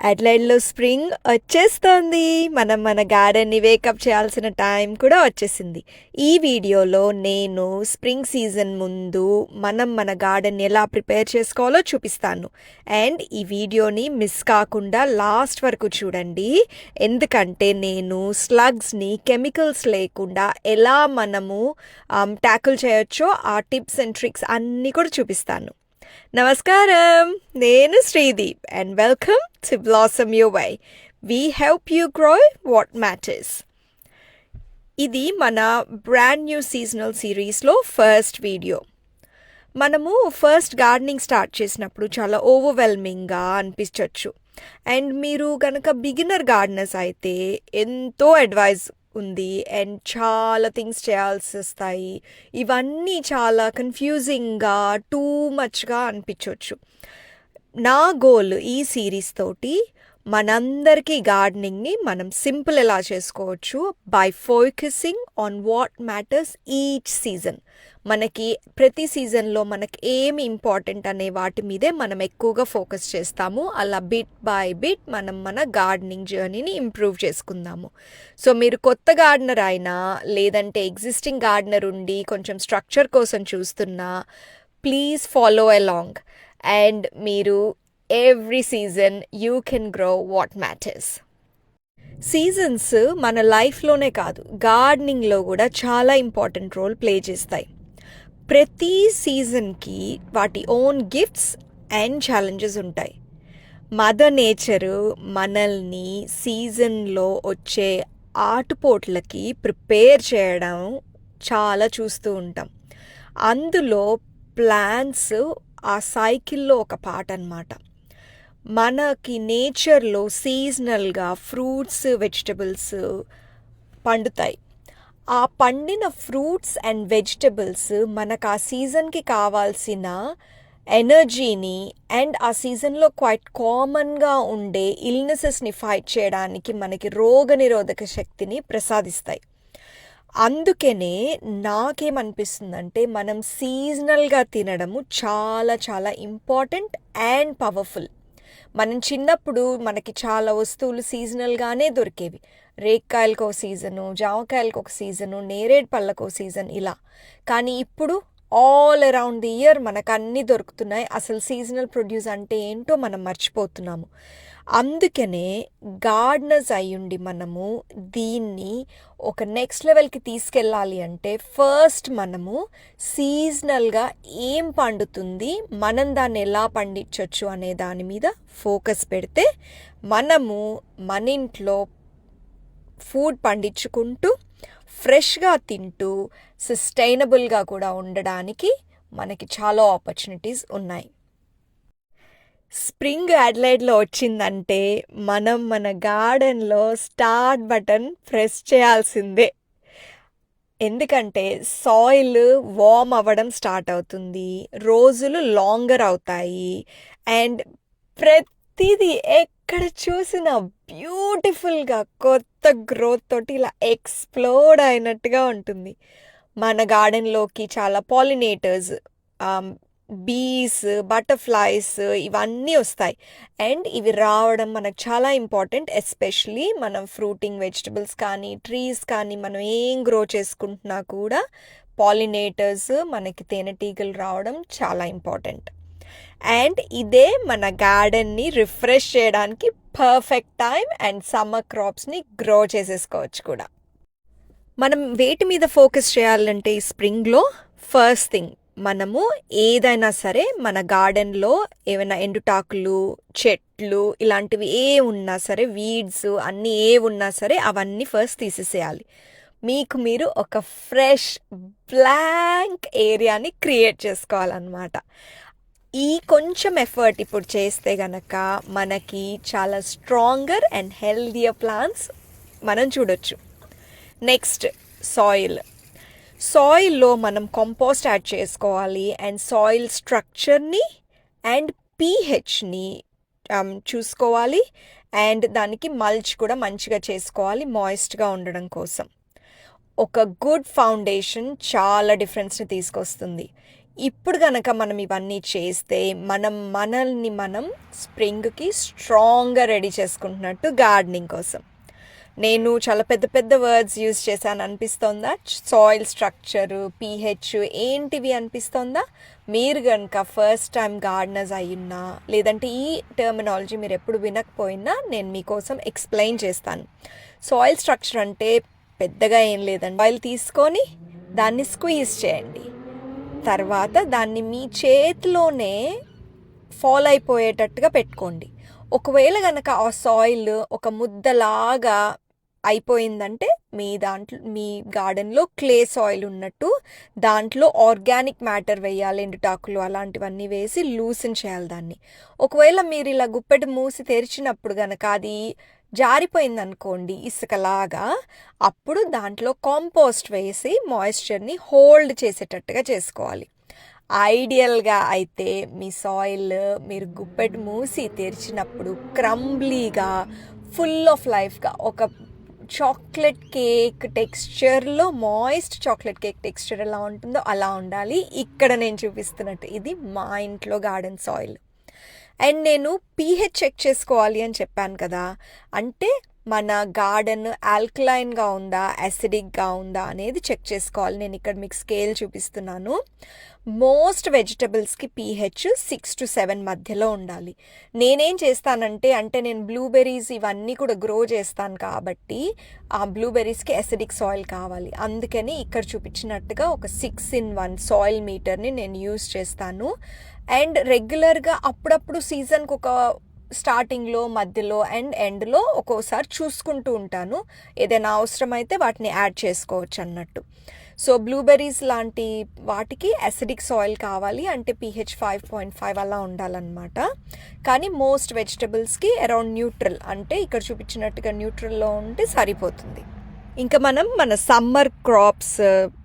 అడ్లైడ్లో spring వచ్చేస్తోంది. మనం మన గార్డెన్ని వేకప్ చేయాల్సిన టైం కూడా వచ్చేసింది. ఈ వీడియోలో నేను స్ప్రింగ్ సీజన్ ముందు మనం మన గార్డెన్ ఎలా ప్రిపేర్ చేసుకోవాలో చూపిస్తాను. అండ్ ఈ వీడియోని మిస్ కాకుండా లాస్ట్ వరకు చూడండి. ఎందుకంటే నేను స్లగ్స్ని కెమికల్స్ లేకుండా ఎలా మనము ట్యాకిల్ చేయొచ్చో ఆ టిప్స్ అండ్ ట్రిక్స్ అన్నీ కూడా చూపిస్తాను. నమస్కారం నేను Sreedeep and welcome to blossom you why we help you grow what matters ఇది మన బ్రాండ్ న్యూ సీజనల్ సిరీస్లో ఫస్ట్ వీడియో మనము ఫస్ట్ గార్డెనింగ్ స్టార్ట్ చేసినప్పుడు చాలా ఓవర్వెల్మింగ్గా అనిపించవచ్చు అండ్ మీరు కనుక బిగినర్ గార్డెనర్స్ అయితే ఎంతో అడ్వైజ్ ఉంది అండ్ చాలా థింగ్స్ చేయాల్సి వస్తాయి. ఇవన్నీ చాలా కన్ఫ్యూజింగ్గా టూ మచ్గా అనిపించవచ్చు నా గోల్ ఈ సిరీస్ తోటి మనందరికీ గార్డెనింగ్ని మనం సింపుల్ ఎలా చేసుకోవచ్చు? By focusing on what matters each season మనకి ప్రతి సీజన్లో మనకి ఏమి ఇంపార్టెంట్ అనే వాటి మీదే మనం ఎక్కువగా ఫోకస్ చేస్తాము. అలా బిట్ బై బిట్ మనం మన గార్డెనింగ్ జర్నీని ఇంప్రూవ్ చేసుకుందాము. సో మీరు కొత్త గార్డెనర్ అయినా లేదంటే ఎగ్జిస్టింగ్ గార్డెనర్ ఉండి కొంచెం స్ట్రక్చర్ కోసం చూస్తున్నా ప్లీజ్ ఫాలో అలాంగ్ అండ్ మీరు every season you can grow what matters seasons మన లైఫ్లోనే కాదు గార్డెనింగ్లో కూడా చాలా ఇంపార్టెంట్ రోల్ ప్లే చేస్తాయి. ప్రతి సీజన్కి వాటి ఓన్ గిఫ్ట్స్ అండ్ ఛాలెంజెస్ ఉంటాయి. మదర్ నేచరు మనల్ని సీజన్లో వచ్చే ఆటుపోట్లకి ప్రిపేర్ చేయడం చాలా చూస్తూ ఉంటాం. అందులో ప్లాన్స్ ఆ సైకిల్లో ఒక పార్ట్ అనమాట మనకి నేచర్లో సీజనల్గా ఫ్రూట్స్ వెజిటబుల్స్ పండుతాయి. ఆ పండిన ఫ్రూట్స్ అండ్ వెజిటబుల్స్ మనకు ఆ సీజన్కి కావాల్సిన ఎనర్జీని అండ్ ఆ సీజన్లో క్వైట్ కామన్గా ఉండే ఇల్నెసెస్ని ఫైట్ చేయడానికి మనకి రోగనిరోధక శక్తిని ప్రసాదిస్తాయి. అందుకనే నాకేమనిపిస్తుందంటే మనం సీజనల్గా తినడము చాలా చాలా ఇంపార్టెంట్ అండ్ పవర్ఫుల్. మనం చిన్నప్పుడు మనకి చాలా వస్తువులు సీజనల్గానే దొరికేవి. రేక్కాయలకు ఒక సీజను జామకాయలకు ఒక సీజను నేరేడు పళ్ళకు ఒక సీజన్ ఇలా. కానీ ఇప్పుడు ఆల్ అరౌండ్ ది ఇయర్ మనకు అన్నీ దొరుకుతున్నాయి. అసలు సీజనల్ ప్రొడ్యూస్ అంటే ఏంటో మనం మర్చిపోతున్నాము. అందుకనే గార్డనర్స్ అయ్యుండి మనము దీన్ని ఒక నెక్స్ట్ లెవెల్కి తీసుకెళ్ళాలి అంటే ఫస్ట్ మనము సీజనల్గా ఏం పండుతుంది మనం దాన్ని ఎలా పండించవచ్చు అనే దాని మీద ఫోకస్ పెడితే మనము మన ఇంట్లో ఫుడ్ పండించుకుంటూ ఫ్రెష్గా తింటూ సస్టైనబుల్గా కూడా ఉండడానికి మనకి చాలా ఆపర్చునిటీస్ ఉన్నాయి. స్ప్రింగ్ యాడ్లైడ్లో వచ్చిందంటే మనం మన గార్డెన్లో స్టార్ట్ బటన్ ప్రెస్ చేయాల్సిందే. ఎందుకంటే సాయిల్ వార్మ్ అవ్వడం స్టార్ట్ అవుతుంది రోజులు లాంగర్ అవుతాయి అండ్ ప్రతిదీ ఎక్కడ చూసినా బ్యూటిఫుల్గా కొత్త గ్రోత్ తోటి ఇలా ఎక్స్ప్లోడ్ అయినట్టుగా ఉంటుంది. మన గార్డెన్లోకి చాలా పాలినేటర్స్ బీస్ బటర్ఫ్లైస్ ఇవన్నీ వస్తాయి. అండ్ ఇవి రావడం మనకు చాలా ఇంపార్టెంట్ ఎస్పెషలీ మనం ఫ్రూటింగ్ వెజిటబుల్స్ కానీ ట్రీస్ కానీ మనం ఏం గ్రో చేసుకుంటున్నా కూడా పాలినేటర్స్ మనకి తేనెటీగలు రావడం చాలా ఇంపార్టెంట్ అండ్ ఇదే మన గార్డెన్ని రిఫ్రెష్ చేయడానికి పర్ఫెక్ట్ టైం అండ్ సమ్మర్ క్రాప్స్ని గ్రో చేసేసుకోవచ్చు కూడా. మనం వేటి మీద ఫోకస్ చేయాలంటే ఈ స్ప్రింగ్లో ఫస్ట్ థింగ్ మనము ఏదైనా సరే మన గార్డెన్లో ఏమైనా ఎండుటాకులు చెట్లు ఇలాంటివి ఏ ఉన్నా సరే వీడ్స్ అన్నీ ఏ ఉన్నా సరే అవన్నీ ఫస్ట్ తీసేసేయాలి. మీకు మీరు ఒక ఫ్రెష్ బ్లాంక్ ఏరియాని క్రియేట్ చేసుకోవాలన్నమాట. ఈ కొంచెం ఎఫర్ట్ ఇప్పుడు చేస్తే గనక మనకి చాలా స్ట్రాంగర్ అండ్ హెల్దియర్ ప్లాంట్స్ మనం చూడొచ్చు. Next soil. సాయిల్లో మనం కంపోస్ట్ యాడ్ చేసుకోవాలి అండ్ సాయిల్ స్ట్రక్చర్ని అండ్ పీహెచ్ని చూసుకోవాలి అండ్ దానికి మల్చ్ కూడా మంచిగా చేసుకోవాలి మాయిస్ట్గా ఉండడం కోసం. ఒక గుడ్ ఫౌండేషన్ చాలా డిఫరెన్స్ని తీసుకొస్తుంది. ఇప్పుడు కనుక మనం ఇవన్నీ చేస్తే మనం మనల్ని మనం స్ప్రింగ్కి స్ట్రాంగ్గా రెడీ చేసుకుంటున్నట్టు గార్డెనింగ్ కోసం. నేను చాలా పెద్ద పెద్ద వర్డ్స్ యూజ్ చేశాను. అనిపిస్తోందా? సాయిల్ స్ట్రక్చరు పీహెచ్ ఏంటివి అనిపిస్తోందా? మీరు కనుక ఫస్ట్ టైం గార్డనర్స్ అయ్యున్నా లేదంటే ఈ టర్మినాలజీ మీరు ఎప్పుడు వినకపోయినా నేను మీకోసం ఎక్స్ప్లెయిన్ చేస్తాను. సాయిల్ స్ట్రక్చర్ అంటే పెద్దగా ఏం లేదండి. ఆయిల్ తీసుకొని దాన్ని స్క్వీజ్ చేయండి. తర్వాత దాన్ని మీ చేతిలోనే ఫాల్ అయిపోయేటట్టుగా పెట్టుకోండి. ఒకవేళ కనుక ఆ సాయిల్ ఒక ముద్దలాగా అయిపోయిందంటే మీ దాంట్లో మీ గార్డెన్లో క్లే సాయిల్ ఉన్నట్టు దాంట్లో ఆర్గానిక్ మ్యాటర్ వేయాలి ఎండుటాకులు అలాంటివన్నీ వేసి లూసన్ చేయాలి దాన్ని. ఒకవేళ మీరు ఇలా గుప్పెటి మూసి తెరిచినప్పుడు కనుక అది జారిపోయింది అనుకోండి ఇసుకలాగా అప్పుడు దాంట్లో కాంపోస్ట్ వేసి మాయిశ్చర్ని హోల్డ్ చేసేటట్టుగా చేసుకోవాలి. ఐడియల్గా అయితే మీ సాయిల్ మీరు గుప్పెట్ మూసి తెరిచినప్పుడు క్రంబ్లీగా ఫుల్ ఆఫ్ లైఫ్గా ఒక చాక్లెట్ కేక్ టెక్స్చర్లో మాయిస్ట్ చాక్లెట్ కేక్ టెక్స్చర్ ఎలా ఉంటుందో అలా ఉండాలి. ఇక్కడ నేను చూపిస్తున్నట్టు ఇది మా ఇంట్లో గార్డెన్ సాయిల్ అండ్ నేను పీహెచ్ చెక్ చేసుకోవాలి అని చెప్పాను కదా. అంటే మన గార్డెన్ ఆల్కలైన్గా ఉందా యాసిడిక్గా ఉందా అనేది చెక్ చేసుకోవాలి. నేను ఇక్కడ మీకు స్కేల్ చూపిస్తున్నాను. మోస్ట్ వెజిటబుల్స్కి పీహెచ్ సిక్స్ టు సెవెన్ మధ్యలో ఉండాలి. నేనేం చేస్తానంటే అంటే నేను బ్లూబెర్రీస్ ఇవన్నీ కూడా గ్రో చేస్తాను కాబట్టి ఆ బ్లూబెర్రీస్కి ఎసిడిక్ సాయిల్ కావాలి. అందుకని ఇక్కడ చూపించినట్టుగా ఒక సిక్స్ ఇన్ వన్ సాయిల్ మీటర్ని నేను యూస్ చేస్తాను. అండ్ రెగ్యులర్గా అప్పుడప్పుడు సీజన్కి ఒక స్టార్టింగ్లో మధ్యలో అండ్ ఎండ్లో ఒక్కోసారి చూసుకుంటూ ఉంటాను. ఏదైనా అవసరమైతే వాటిని యాడ్ చేసుకోవచ్చు అన్నట్టు. సో బ్లూబెర్రీస్ లాంటి వాటికి అసిడిక్ సాయిల్ కావాలి అంటే పీహెచ్ ఫైవ్ పాయింట్ ఫైవ్ అలా ఉండాలన్నమాట. కానీ మోస్ట్ వెజిటబుల్స్కి అరౌండ్ న్యూట్రల్ అంటే ఇక్కడ చూపించినట్టుగా న్యూట్రల్లో ఉంటే సరిపోతుంది. ఇంకా మనం మన సమ్మర్ క్రాప్స్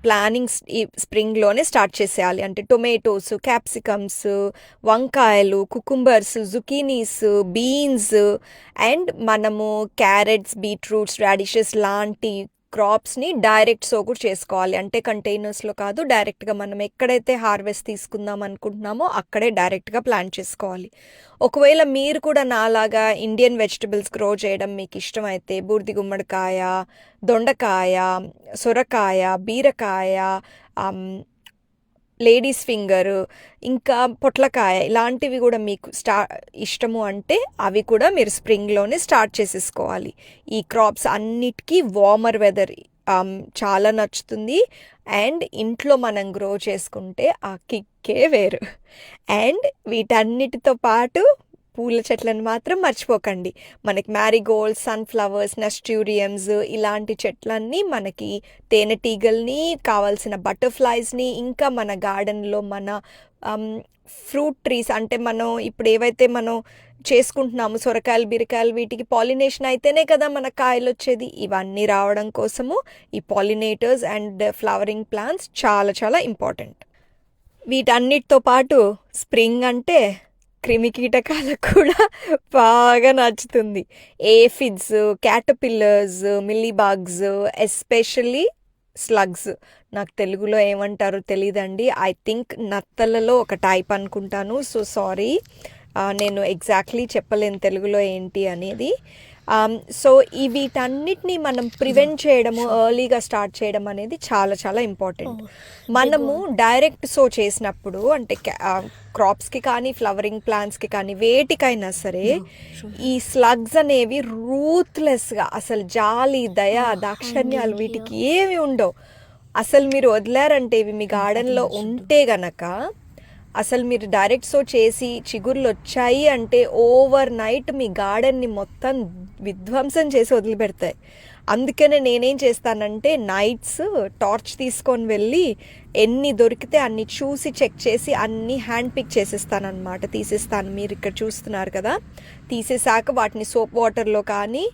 ప్లానింగ్ ఈ స్ప్రింగ్లోనే స్టార్ట్ చేసేయాలి. అంటే టొమాటోస్ క్యాప్సికమ్స్ వంకాయలు కుకుంబర్స్ జుకీనీస్ బీన్స్ అండ్ మనము క్యారెట్స్ బీట్రూట్స్ రాడిషెస్ లాంటి క్రాప్స్ని డైరెక్ట్ సోకు చేసుకోవాలి. అంటే కంటైనర్స్లో కాదు డైరెక్ట్గా మనం ఎక్కడైతే హార్వెస్ట్ తీసుకుందాం అనుకుంటున్నామో అక్కడే డైరెక్ట్గా ప్లాన్ చేసుకోవాలి. ఒకవేళ మీరు కూడా నాలాగా ఇండియన్ వెజిటబుల్స్ గ్రో చేయడం మీకు ఇష్టమైతే బూర్ది గుమ్మడికాయ దొండకాయ సొరకాయ బీరకాయ లేడీస్ ఫింగర్ ఇంకా పొట్లకాయ ఇలాంటివి కూడా మీకు స్టా ఇష్టము అంటే అవి కూడా మీరు స్ప్రింగ్లోనే స్టార్ట్ చేసేసుకోవాలి. ఈ క్రాప్స్ అన్నిటికీ వార్మర్ వెదర్ చాలా నచ్చుతుంది. అండ్ ఇంట్లో మనం గ్రో చేసుకుంటే ఆ కిక్కే వేరు. అండ్ వీటన్నిటితో పాటు పూల చెట్లను మాత్రం మర్చిపోకండి. మనకి మ్యారీగోల్డ్ సన్ఫ్లవర్స్ నెస్ట్యూరియమ్స్ ఇలాంటి చెట్లన్నీ మనకి తేనెటీగల్ని కావాల్సిన బటర్ఫ్లైస్ని ఇంకా మన గార్డెన్లో మన ఫ్రూట్ ట్రీస్ అంటే మనం ఇప్పుడు ఏవైతే మనం చేసుకుంటున్నాము సొరకాయలు బీరకాయలు వీటికి పాలినేషన్ అయితేనే కదా మన కాయలు వచ్చేది. ఇవన్నీ రావడం కోసము ఈ పాలినేటర్స్ అండ్ ఫ్లవరింగ్ ప్లాంట్స్ చాలా చాలా ఇంపార్టెంట్ వీటన్నిటితో పాటు స్ప్రింగ్ అంటే క్రిమి కీటకాలకు కూడా బాగా నచ్చుతుంది. ఏఫిడ్స్ క్యాటపిల్లర్స్ మిల్లీబాగ్స్ ఎస్పెషల్లీ స్లగ్స్ నాకు తెలుగులో ఏమంటారో తెలియదండి ఐ థింక్ నత్తలలో ఒక టైప్ అనుకుంటాను. సో సారీ నేను ఎగ్జాక్ట్లీ చెప్పలేను తెలుగులో ఏంటి అనేది. సో ఈ వీటన్నిటిని మనం ప్రివెంట్ చేయడము ఎర్లీగా స్టార్ట్ చేయడం అనేది చాలా చాలా ఇంపార్టెంట్ మనము డైరెక్ట్ సో చేసినప్పుడు అంటే క్రాప్స్కి కానీ ఫ్లవరింగ్ ప్లాంట్స్కి కానీ వేటికైనా సరే ఈ స్లగ్స్ అనేవి రూత్లెస్గా అసలు జాలి దయ దాక్షణ్యాలు వీటికి ఏమి ఉండవు. అసలు మీరు వదిలారంటే ఇవి మీ గార్డెన్లో ఉంటే గనక అసలు మీరు డైరెక్ట్ సో చేసి చిగుర్లు వచ్చాయి అంటే ఓవర్ నైట్ మీ గార్డెన్ని మొత్తం విధ్వంసం చేసి వదిలిపెడతాయి. అందుకనే నేనేం చేస్తానంటే నైట్స్ టార్చ్ తీసుకొని వెళ్ళి ఎన్ని దొరికితే అన్ని చూసి చెక్ చేసి అన్ని హ్యాండ్ పిక్ చేసేస్తాను అనమాట తీసేస్తాను. మీరు ఇక్కడ చూస్తున్నారు కదా. తీసేసాక వాటిని సోప్ వాటర్లో కానీ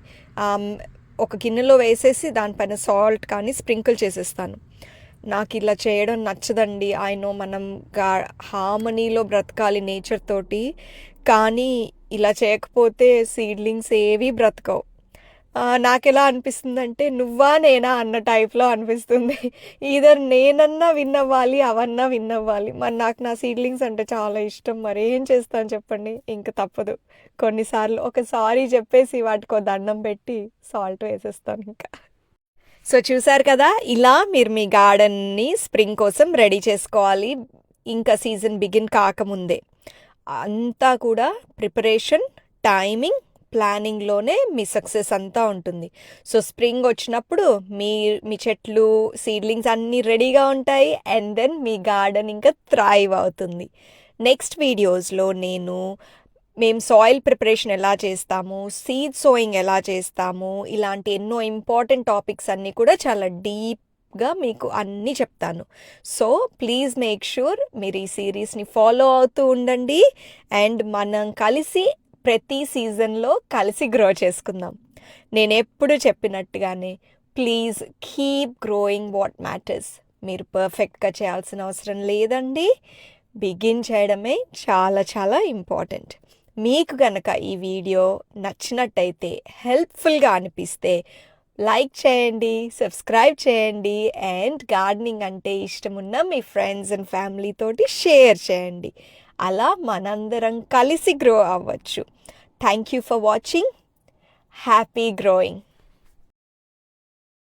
ఒక గిన్నెలో వేసేసి దానిపైన సాల్ట్ కానీ స్ప్రింకిల్ చేసేస్తాను. నాకు ఇలా చేయడం నచ్చదండి. ఆయన మనం గా హార్మనీలో బ్రతకాలి నేచర్ తోటి. కానీ ఇలా చేయకపోతే సీడ్లింగ్స్ ఏవి బ్రతకవు. నాకెలా అనిపిస్తుందంటే నువ్వా నేనా అన్న టైప్లో అనిపిస్తుంది. ఈధర్ నేనన్నా విన్ అవ్వాలి అవన్నా విన్ అవ్వాలి. మరి నాకు నా సీడ్లింగ్స్ అంటే చాలా ఇష్టం. మరి ఏం చేస్తాను చెప్పండి. ఇంక తప్పదు. కొన్నిసార్లు ఒక సారీ చెప్పేసి వాటికో దండం పెట్టి సాల్ట్ వేసేస్తాను ఇంకా. సో చూసారు కదా ఇలా మీరు మీ గార్డెన్ని స్ప్రింగ్ కోసం రెడీ చేసుకోవాలి. ఇంకా సీజన్ బిగిన్ కాకముందే. అంతా కూడా ప్రిపరేషన్ టైమింగ్ ప్లానింగ్లోనే మీ సక్సెస్ అంతా ఉంటుంది. సో స్ప్రింగ్ వచ్చినప్పుడు మీ మీ చెట్లు సీడ్లింగ్స్ అన్నీ రెడీగా ఉంటాయి. అండ్ దెన్ మీ గార్డెన్ ఇంకా థ్రైవ్ అవుతుంది. నెక్స్ట్ వీడియోస్లో నేను మేము సాయిల్ ప్రిపరేషన్ ఎలా చేస్తాము సీడ్ సోయింగ్ ఎలా చేస్తాము ఇలాంటి ఎన్నో ఇంపార్టెంట్ టాపిక్స్ అన్నీ కూడా చాలా డీప్గా మీకు అన్నీ చెప్తాను. సో ప్లీజ్ మేక్ షూర్ మీరు ఈ సిరీస్ని ఫాలో అవుతూ ఉండండి అండ్ మనం కలిసి ప్రతి సీజన్లో కలిసి గ్రో చేసుకుందాం. నేను ఎప్పుడు చెప్పినట్టుగానే please keep growing what matters మీరు పర్ఫెక్ట్గా చేయాల్సిన అవసరం లేదండి. బిగిన్ చేయడమే చాలా చాలా ఇంపార్టెంట్ మీకు గనక ఈ వీడియో నచ్చినట్టయితే హెల్ప్ఫుల్గా అనిపిస్తే లైక్ చేయండి సబ్స్క్రైబ్ చేయండి అండ్ గార్డెనింగ్ అంటే ఇష్టమున్న మీ ఫ్రెండ్స్ అండ్ ఫ్యామిలీ తోటి షేర్ చేయండి. అలా మనందరం కలిసి గ్రో అవ్వచ్చు. Thank you for watching. Happy growing.